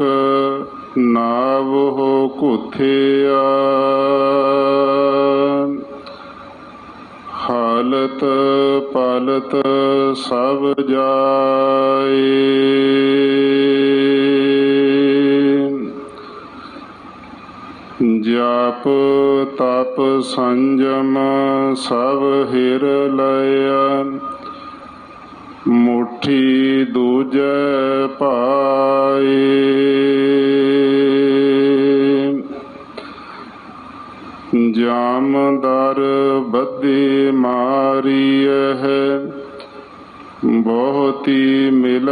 ਨਾਨਕ ਹੋ ਕੁਥਿਆ ਹਾਲਤ ਪਾਲਤ ਸਭ ਜਾਏ। ਜਪ ਤਪ ਸੰਜਮ ਸਭ ਹਿਰ ਲਿਆ ਮੁਠੀ ਦੂਜੈ ਪਾਏ। ਜਾਮਦਰ ਬੱਦੀ ਹੈ ਬਹੁਤੀ ਮਿਲ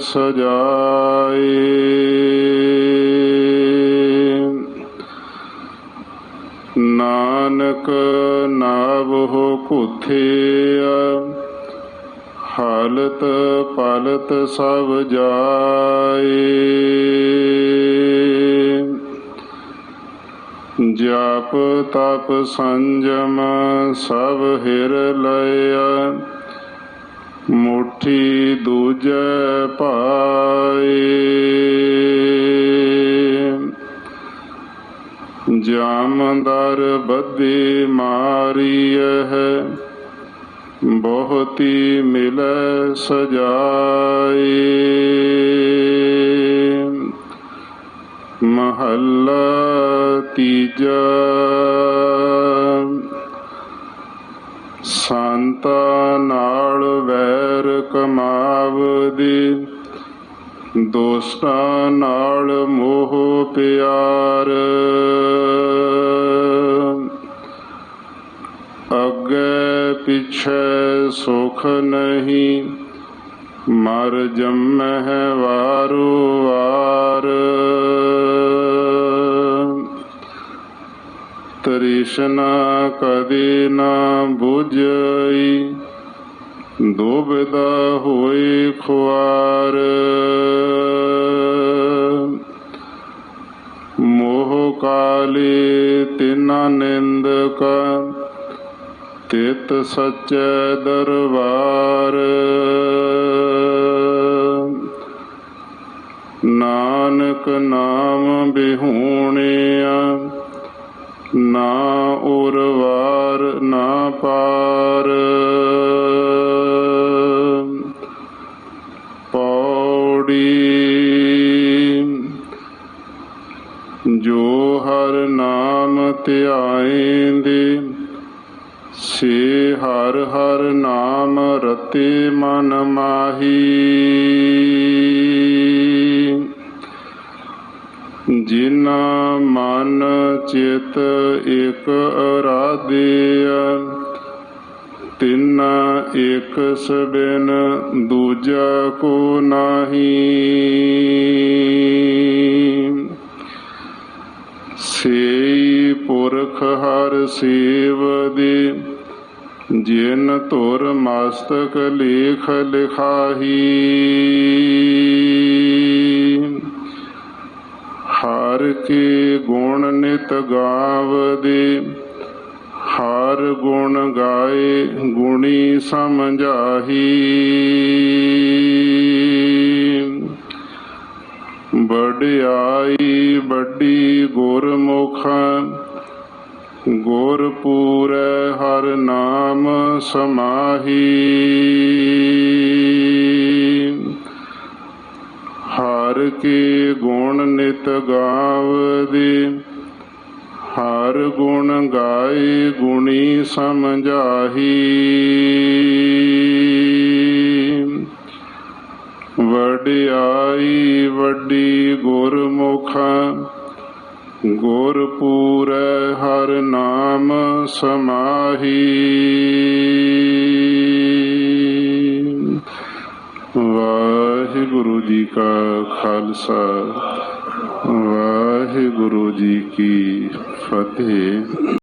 ਸਜਾਏ। ਨਾਨਕ ਨਾਵਹੁ ਕੁਥਿਆ ਹਾਲਤ ਪਾਲਤ ਸਭ ਜਾਏ। ਜਪ ਤਪ ਸੰਜਮ ਸਭ ਹਿਰ ਲਿਆ ਮੁਠੀ ਦੂਜੈ ਪਾਏ। ਜਾਮਦਰ ਬੱਦੀ ਮਾਰੀ ਹੈ ਬਹੁਤੀ ਮਿਲੈ ਸਜਾਏ। ਮਹੱਲਾ ਤੀਜਾ। ਸੰਤਾ ਨਾਲ ਵੈਰ ਕਮਾਵਦੀ ਦੋਸਤਾਂ ਨਾਲ ਮੋਹ ਪਿਆਰ। ਅੱਗੇ ਪਿਛੇ ਸੁਖ ਨਹੀਂ, ਮਰ ਜੰਮਹਿ ਵਾਰੂ ਵਾਰ। ਤ੍ਰਿਸ਼ਨਾ ਕਦੇ ਨਾ 부ਝਈ ਦੁਬਦਾ ਹੋਏ ਖੁਆਰ। ਮੋਹ ਕਾਲੇ ਤਿਨਾ ਨਿੰਦਕ ਤਿਤ ਸਚੈ ਦਰਬਾਰ। ਨਾਨਕ ਨਾਮ ਬਿਹੂਣਿਆ, ਨਾ ਉਰਵਾਰ ਨਾ ਪਾਰ। ਪੌੜੀ ਜੋ ਹਰ ਨਾਮ ਧਿਆਏਂਦੇ ਸੇ ਹਰ ਹਰ ਨਾਮ ਰਤੇ ਮਨ ਮਾਹੀ। ਜਿਨਾ ਮਨ ਚਿਤ ਇਕ ਅਰਾਧਿਆ ਤਿੰਨ ਇਕ ਸਬਿਨ ਦੂਜਾ ਕੋ ਨਾਹੀ। ਸੇ ਪੁਰਖ ਹਰ ਸੇਵਦੇ ਜਿਨ ਤੁਰ ਮਸਤਕ ਲੇਖ ਲਿਖਾਹੀ। ਹਰ ਕੇ ਗੁਣ ਨਿਤ ਗਾਵਦੇ ਹਰ ਗੁਣ ਗਾਏ ਗੁਣੀ ਸਮਝਾਹੀ। ਵਡਿਆਈ ਵੱਡੀ ਗੁਰਪੂਰ ਹਰ ਨਾਮ ਸਮਾਹੀ। ਹਰ ਕੇ ਗੁਣ ਨਿਤ ਗਾਵਦੇ, ਹਰ ਗੁਣ ਗਾਏ ਗੁਣੀ ਸਮਝਾਹੀ। ਵਡਿਆਈ ਵੱਡੀ ਗੁਰਮੁਖ ਗੁਰ ਹਰ ਨਾਮ ਸਮਾਹੀ। ਵਾਹਿਗੁਰੂ ਜੀ ਕਾ ਖਾਲਸਾ ਵਾਹਿਗੁਰੂ ਜੀ ਕੀ ਫਤਿਹ।